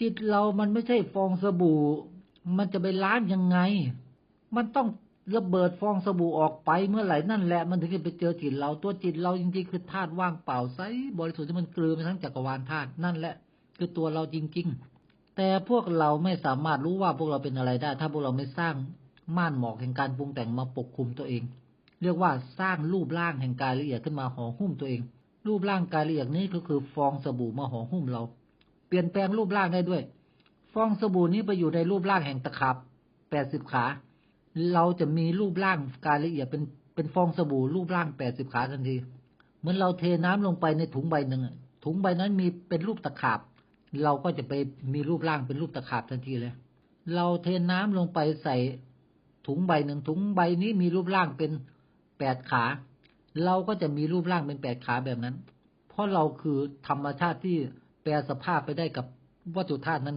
จิตเรามันไม่ใช่ฟองสบู่ มันจะไปล้างยังไง มันต้องระเบิดฟองสบู่ออกไปเมื่อไหร่นั่นแหละมันถึงจะไปเจอจิตเราตัวจิตเราจริงๆคือธาตุว่างเปล่าใสบริสุทธิ์ที่มันกลืนไปทั้งจักรวาลธาตุนั่นแหละ คือตัวเราจริง ๆ แต่พวกเราไม่สามารถรู้ว่าพวกเราเป็นอะไรได้ ถ้าพวกเราไม่สร้างม่านหมอกแห่งการปรุงแต่งมาปกคลุมตัวเอง เรียกว่าสร้างรูปร่างแห่งกายละเอียดขึ้นมาห่อหุ้มตัวเอง รูปร่างกายละเอียดนี้ก็คือฟองสบู่มาห่อหุ้มเรา เปลี่ยนแปลงรูปร่างได้ด้วย ฟองสบู่นี้ไปอยู่ในรูปร่างแห่งตะขาบแปดสิบขา เราจะมีรูปร่างกายละเอียดเป็นเป็นฟองสบู่รูปร่างแปดสิบขาทันที เหมือนเราเทน้ำลงไปในถุงใบหนึ่งถุงใบนั้นมีเป็นรูปตะขาบ เราก็จะไปมีรูปร่างเป็นรูปตะขาบทันทีเลย เราเทน้ำลงไปใส่ถุงใบหนึ่งถุงใบนี้มีรูปร่างเป็นแปดขา เราก็จะมีรูปร่างเป็นแปดขาแบบนั้น เพราะเราคือธรรมชาติที่ แปลสภาพไปได้กับวัตถุธาตุนั้น